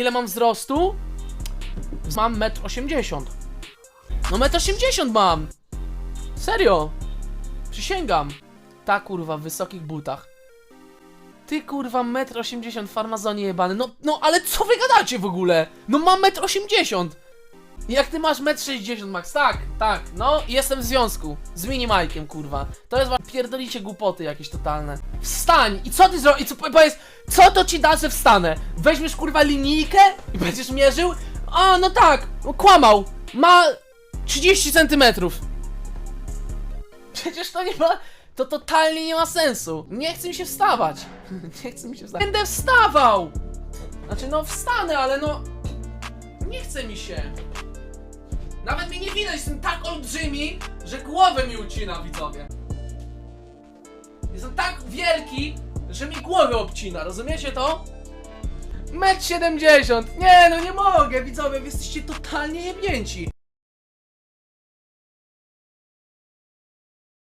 ile mam wzrostu? Mam 1,80 m. No 1,80 m mam! Serio! Przysięgam! Ta kurwa w wysokich butach. Ty kurwa 1,80 m farmazonie jebany. No, no ale co wy gadacie w ogóle? No mam 1,80 m! Jak ty masz 1,60 m max? Tak, tak, no jestem w związku z minimajkiem, kurwa. To jest wa- pierdolicie głupoty jakieś totalne. Wstań! I co ty zrobisz? I co po- powiedz, co to ci da, że wstanę? Weźmiesz kurwa linijkę i będziesz mierzył? A, no tak, kłamał. Ma 30 centymetrów. Przecież to nie ma. To totalnie nie ma sensu. Nie chce mi się wstawać. Nie chce mi się wstawać. Będę wstawał! Znaczy, no wstanę, ale no. Nie chce mi się. Widać, jestem tak olbrzymi, że głowę mi ucina, widzowie. Jestem tak wielki, że mi głowę obcina, rozumiecie to? Metr 70. Nie, no nie mogę, widzowie, wy jesteście totalnie jebnięci.